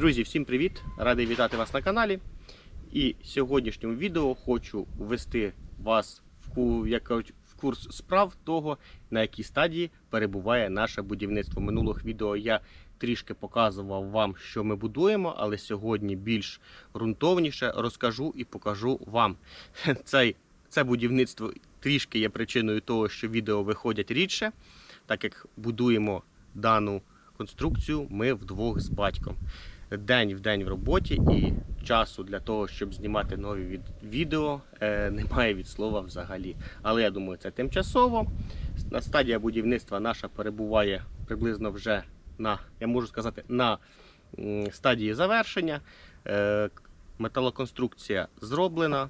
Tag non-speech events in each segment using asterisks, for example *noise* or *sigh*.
Друзі, всім привіт! Радий вітати вас на каналі. І в сьогоднішньому відео хочу ввести вас в, курс справ того, на якій стадії перебуває наше будівництво. Минулих відео я трішки показував вам, що ми будуємо, але сьогодні більш ґрунтовніше розкажу і покажу вам. *laughs* Цей, це будівництво трішки є причиною того, що відео виходять рідше, так як будуємо дану конструкцію ми вдвох з батьком. День в день в роботі і часу для того, щоб знімати нові від- відео, е, *laughs* немає від слова взагалі. Але я думаю, це тимчасово. На стадія будівництва наша перебуває приблизно вже на, я можу сказати, на стадії завершення. Е, Металоконструкція зроблена,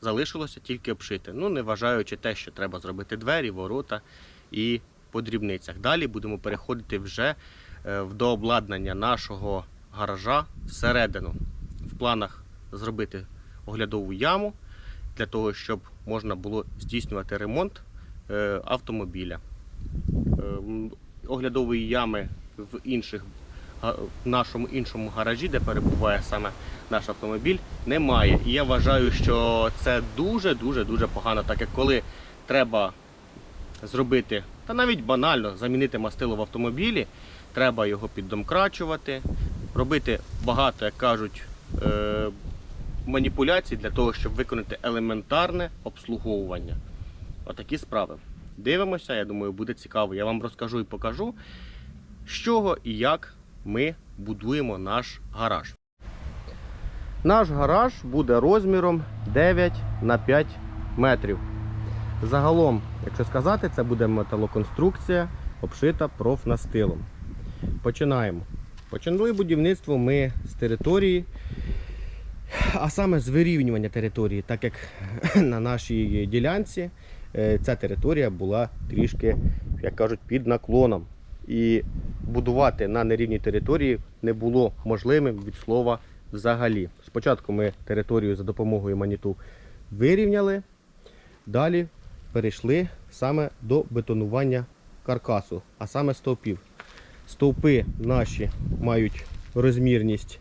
залишилося тільки обшити. Ну, не вважаючи те, що треба зробити двері, ворота і по дрібницях. Далі будемо переходити вже е, в дообладнання нашого гаража всередину. В планах зробити оглядову яму для того, щоб можна було здійснювати ремонт е, автомобіля. Е, Оглядової ями в інших в нашому іншому гаражі, де перебуває саме наш автомобіль, немає. І я вважаю, що це дуже дуже дуже погано, так як коли треба зробити, та навіть банально замінити мастило в автомобілі, треба його піддомкрачувати, робити багато, як кажуть, е, маніпуляцій для того, щоб виконати елементарне обслуговування. Отакі справи. Дивимося, я думаю, буде цікаво. Я вам розкажу і покажу, з чого і як ми будуємо наш гараж. Наш гараж буде розміром 9 на 5 метрів. Загалом, якщо сказати, це буде металоконструкція, обшита профнастилом. Починаємо. Починали будівництво ми з території, а саме з вирівнювання території, так як *laughs* на нашій ділянці е, ця територія була трішки, як кажуть, під наклоном. І будувати на нерівній території не було можливим від слова взагалі. Спочатку ми територію за допомогою маніту вирівняли, далі перейшли саме до бетонування каркасу, а саме стовпів. Стовпи наші мають розмірність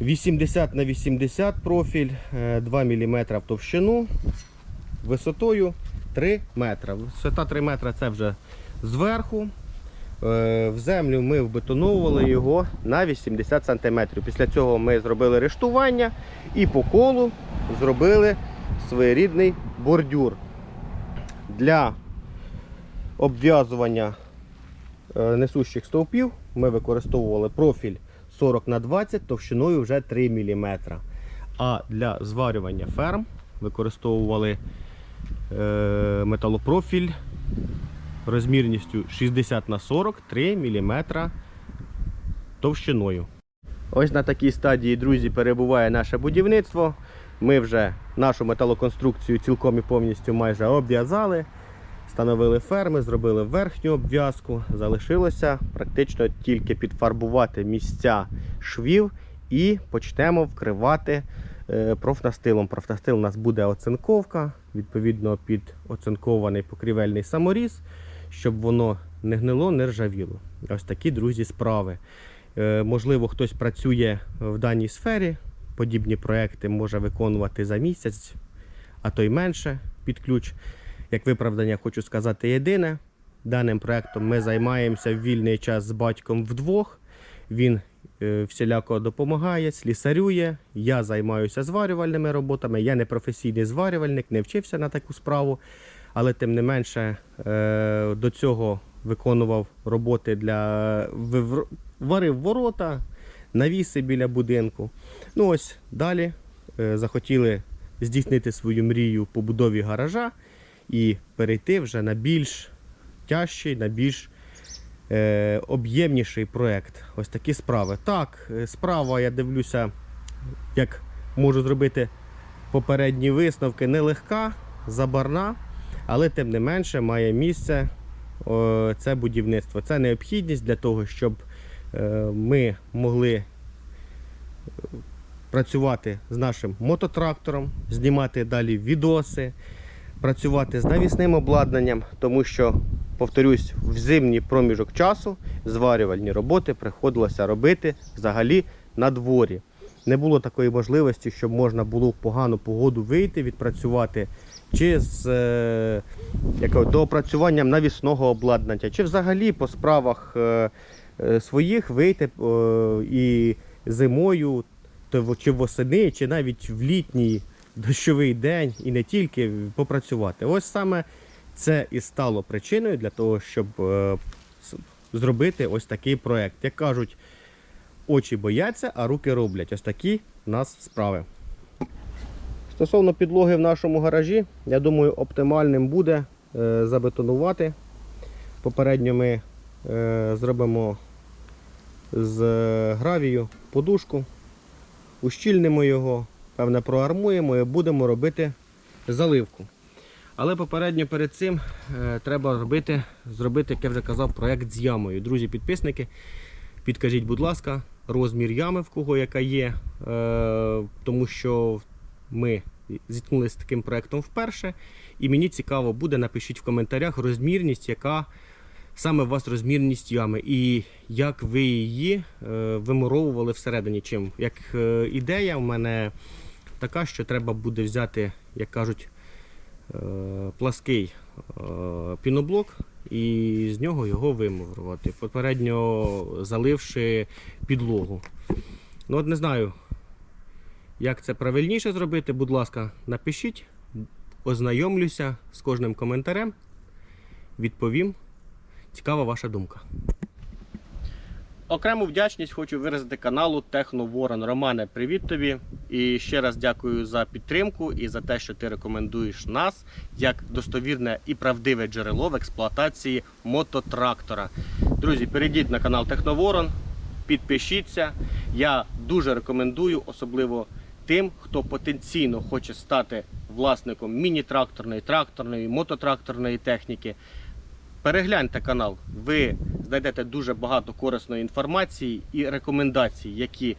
80 на 80 профіль, е, 2 мм в товщину, висотою 3 метра. Висота 3 метра це вже зверху. Е, В землю ми вбетоновували його на 80 см. Після цього ми зробили рештування і по колу зробили своєрідний бордюр. Для обв'язування е, несущих стовпів ми використовували профіль 40 на 20 товщиною вже 3 мм. А для зварювання ферм використовували е, металопрофіль розмірністю 60 на 40 3 мм товщиною. Ось на такій стадії, друзі, перебуває наше будівництво. Ми вже нашу металоконструкцію цілком і повністю майже обв'язали. Встановили ферми, зробили верхню обв'язку. Залишилося практично тільки підфарбувати місця швів і почнемо вкривати е, профнастилом. Профнастил у нас буде оцинковка, відповідно під оцинкований покрівельний саморіз, щоб воно не гнило, не ржавіло. Ось такі, друзі, справи. Е, Можливо, хтось працює в даній сфері. Подібні проекти може виконувати за місяць, а то й менше під ключ. Як виправдання, хочу сказати єдине. Даним проектом ми займаємося в вільний час з батьком вдвох. Він е, всіляко допомагає, слісарює. Я займаюся зварювальними роботами. Я не професійний зварювальник, не вчився на таку справу. Але тим не менше е, до цього виконував роботи для варив ворота, навіси біля будинку. Ну ось далі е, захотіли здійснити свою мрію по будові гаража і перейти вже на більш тяжчий, на більш е, об'ємніший проект. Ось такі справи. Так, е, справа, я дивлюся, як можу зробити попередні висновки, нелегка, забарна, але тим не менше має місце о, це будівництво. Це необхідність для того, щоб е, ми могли е, працювати з нашим мототрактором, знімати далі відоси, працювати з навісним обладнанням, тому що, повторюсь, в зимній проміжок часу зварювальні роботи приходилося робити взагалі на дворі. Не було такої можливості, щоб можна було в погану погоду вийти, відпрацювати чи з е, доопрацюванням навісного обладнання, чи взагалі по справах е, е, своїх вийти е, і зимою, чи восени, чи навіть в літній дощовий день, і не тільки попрацювати. Ось саме це і стало причиною для того, щоб е, зробити ось такий проект. Як кажуть, очі бояться, а руки роблять. Ось такі в нас справи. Стосовно підлоги в нашому гаражі, я думаю, оптимальним буде е, забетонувати. Попередньо ми е, зробимо з гравію подушку, ущільнимо його, певне, проармуємо і будемо робити заливку. Але попередньо перед цим е, треба робити, зробити, як я вже казав, проект з ямою. Друзі, підписники, підкажіть, будь ласка, розмір ями, в кого яка є, е, тому що ми зіткнулися з таким проектом вперше. І мені цікаво буде, напишіть в коментарях розмірність, яка саме у вас розмірність ями, і як ви її е, вимуровували всередині. Чим? Як ідея в мене така, що треба буде взяти, як кажуть, е, плаский е, піноблок і з нього його вимурувати, попередньо заливши підлогу. Ну от не знаю, як це правильніше зробити, будь ласка, напишіть, ознайомлюся з кожним коментарем, відповім. Цікава ваша думка. Окрему вдячність хочу виразити каналу Техноворон. Романе, привіт тобі. І ще раз дякую за підтримку і за те, що ти рекомендуєш нас як достовірне і правдиве джерело в експлуатації мототрактора. Друзі, перейдіть на канал Техноворон, підпишіться. Я дуже рекомендую, особливо тим, хто потенційно хоче стати власником міні-тракторної, тракторної, мототракторної техніки. Перегляньте канал, ви знайдете дуже багато корисної інформації і рекомендацій, які,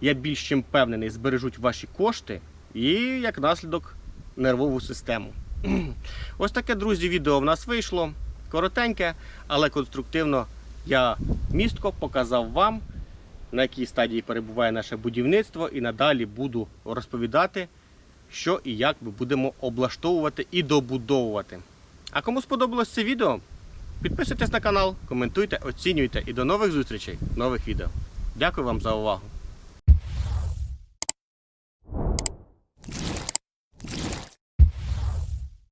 я більш чим впевнений, збережуть ваші кошти і, як наслідок, нервову систему. *clears throat* Ось таке, друзі, відео в нас вийшло. Коротеньке, але конструктивно. Я містко показав вам, на якій стадії перебуває наше будівництво, і надалі буду розповідати, що і як ми будемо облаштовувати і добудовувати. А кому сподобалось це відео, підписуйтесь на канал, коментуйте, оцінюйте і до нових зустрічей нових відео. Дякую вам за увагу!